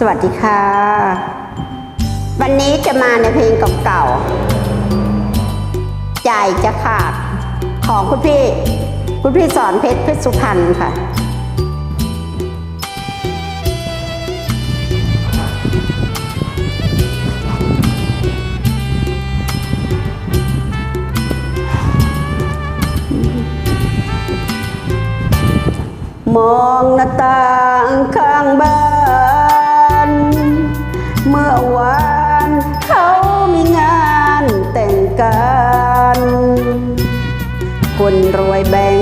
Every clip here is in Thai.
สวัสดีค่ะ วันนี้จะมาในเพลงเก่าๆ ใจจะขาด ของคุณพี่ คุณพี่สอนเพชรเพชรสุพรรณค่ะมองหน้าต่างข้างบ้าน กัน คนรวยแบ่ง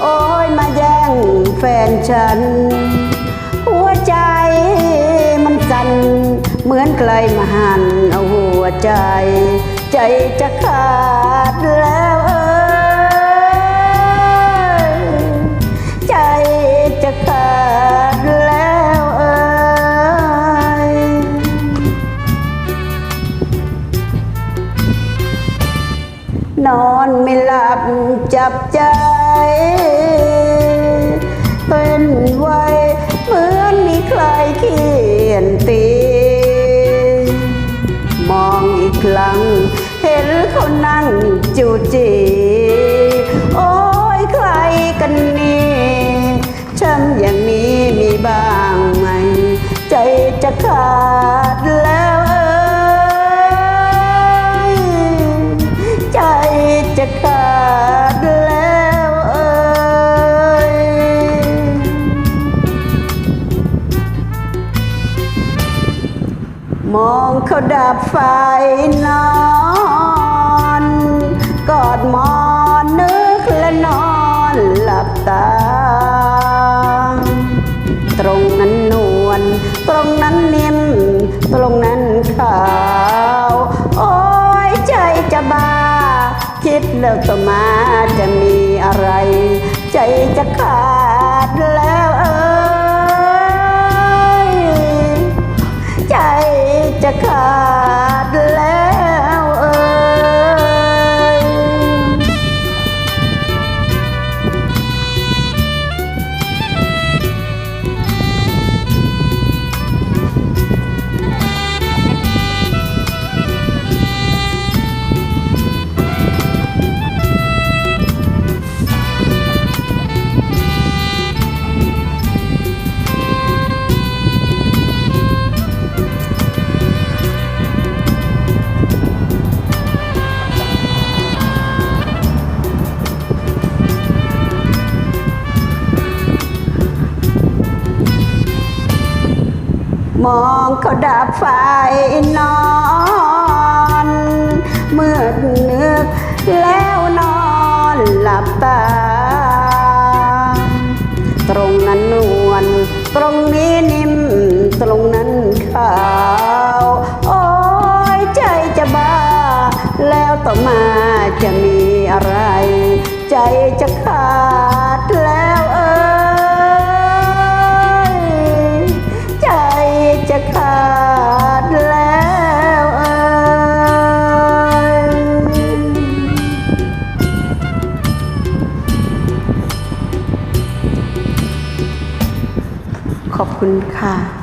โอ้ยมาแย่งแฟนฉัน หัวใจมันสั่นเหมือนใครมาหันเอาหัวใจ ใจจะขาดแล้ว นอนไม่หลับจับใจ เป็นไวเหมือนมีใครเขียนตี มองอีกครั้ง เห็นเขานั่งจูจีโอ้ยใครกันนี่ช้ำอย่างนี้มีบ้างไหม ใจจะขาดแล้ว มองเขาดับไฟนอนกอดมอนนึกและนอนหลับตา ตรงนั้นนวลตรงนั้นนิ่มตรงนั้นขาว โอ้ยใจจะบ้า คิดแล้วต่อมาจะมีอะไร ใจจะขาด มองเขาดับไฟนอน เมื่อนึกแล้วนอนหลับตา ตรงนั้นนวลตรงนี้นิ่มตรงนั้นขาว โอ้ยใจจะบ้า แล้วต่อมาจะมีอะไร ใจจะขาด คุณค่ะ